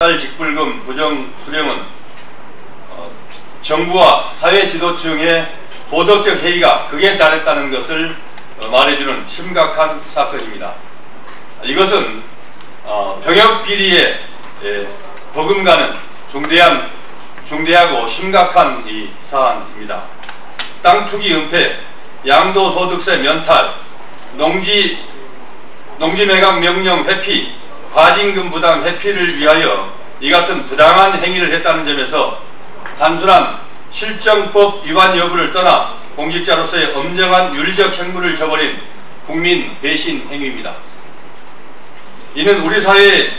달 직불금 부정 수령은 어, 정부와 사회 지도층의 도덕적 해이가 극에 달했다는 것을 어, 말해주는 심각한 사건입니다. 이것은 어, 병역 비리에 예, 버금가는 중대한 중대하고 심각한 이 사안입니다. 땅 투기 은폐, 양도소득세 면탈, 농지 농지 매각 명령 회피, 과징금 부담 회피를 위하여 이 같은 부당한 행위를 했다는 점에서 단순한 실정법 위반 여부를 떠나 공직자로서의 엄정한 윤리적 행무를 저버린 국민 배신 행위입니다. 이는 우리 사회의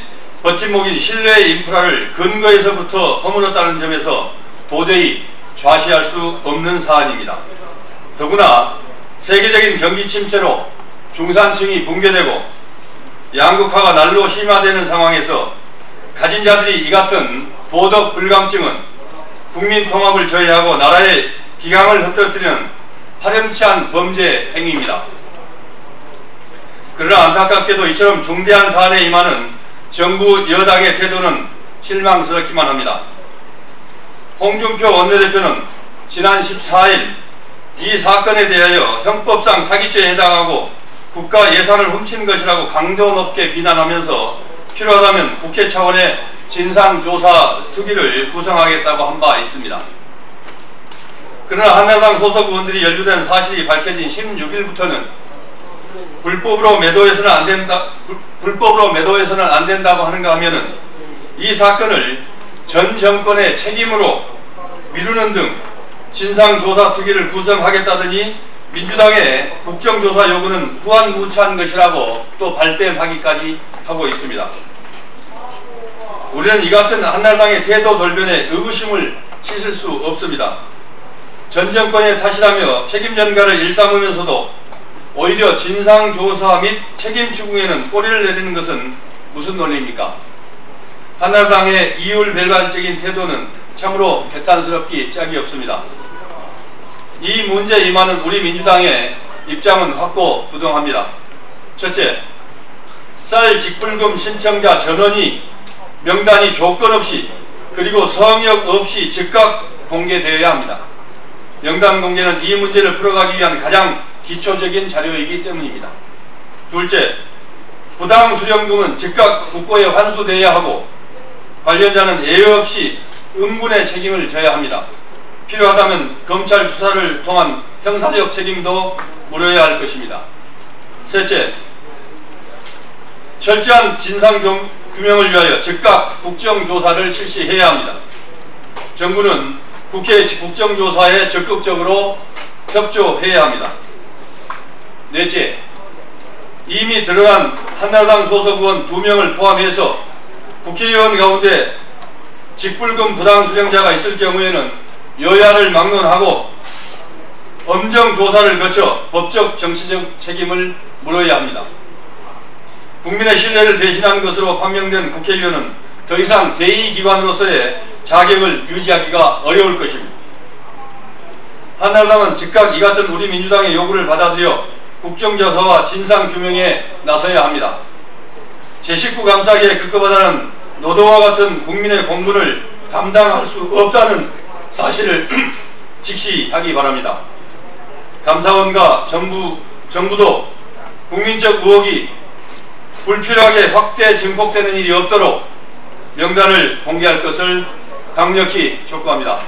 버팀목인 신뢰 인프라를 근거에서부터 허물었다는 점에서 도저히 좌시할 수 없는 사안입니다. 더구나 세계적인 경기 침체로 중산층이 붕괴되고 양극화가 날로 심화되는 상황에서 가진 자들이 이 같은 도덕 불감증은 국민 통합을 저해하고 나라의 기강을 흩어뜨리는 파렴치한 범죄 행위입니다. 그러나 안타깝게도 이처럼 중대한 사안에 임하는 정부 여당의 태도는 실망스럽기만 합니다. 홍준표 원내대표는 지난 14일 이 사건에 대하여 형법상 사기죄에 해당하고 국가 예산을 훔친 것이라고 강도 높게 비난하면서 필요하다면 국회 차원의 진상조사 특위를 구성하겠다고 한 바 있습니다. 그러나 한나당 소속 의원들이 연루된 사실이 밝혀진 16일부터는 불법으로 매도해서는 안 된다, 불법으로 매도해서는 안 된다고 하는가 하면은 이 사건을 전 정권의 책임으로 미루는 등 진상조사 특위를 구성하겠다더니 민주당의 국정조사 요구는 후한무치한 것이라고 또 발뺌하기까지 하고 있습니다. 우리는 이 같은 한나라당의 태도 돌변에 의구심을 씻을 수 없습니다. 전 정권의 탓이라며 책임 전가를 일삼으면서도 오히려 진상조사 및 책임 추궁에는 꼬리를 내리는 것은 무슨 논리입니까? 한나라당의 이율 배반적인 태도는 참으로 개탄스럽기 짝이 없습니다. 이 문제에 임하는 우리 민주당의 입장은 확고 부동합니다. 첫째, 쌀 직불금 신청자 전원이 명단이 조건 없이 그리고 성역 없이 즉각 공개되어야 합니다. 명단 공개는 이 문제를 풀어가기 위한 가장 기초적인 자료이기 때문입니다. 둘째, 부당 수령금은 즉각 국고에 환수되어야 하고 관련자는 예외 없이 응분의 책임을 져야 합니다. 필요하다면 검찰 수사를 통한 형사적 책임도 물어야 할 것입니다. 셋째, 철저한 진상 규명을 위하여 즉각 국정조사를 실시해야 합니다. 정부는 국회 국정조사에 적극적으로 협조해야 합니다. 넷째, 이미 드러난 한나라당 소속 의원 2명을 포함해서 국회의원 가운데 직불금 부당 수령자가 있을 경우에는 여야를 막론하고 엄정 조사를 거쳐 법적 정치적 책임을 물어야 합니다. 국민의 신뢰를 배신한 것으로 판명된 국회의원은 더 이상 대의기관으로서의 자격을 유지하기가 어려울 것입니다. 한나라당은 즉각 이 같은 우리 민주당의 요구를 받아들여 국정조사와 진상규명에 나서야 합니다. 제19 감사기에 급급하다는 노동과 같은 국민의 공분을 감당할 수 없다는 사실을 직시하기 바랍니다. 감사원과 정부, 정부도 국민적 의혹이 불필요하게 확대 증폭되는 일이 없도록 명단을 공개할 것을 강력히 촉구합니다.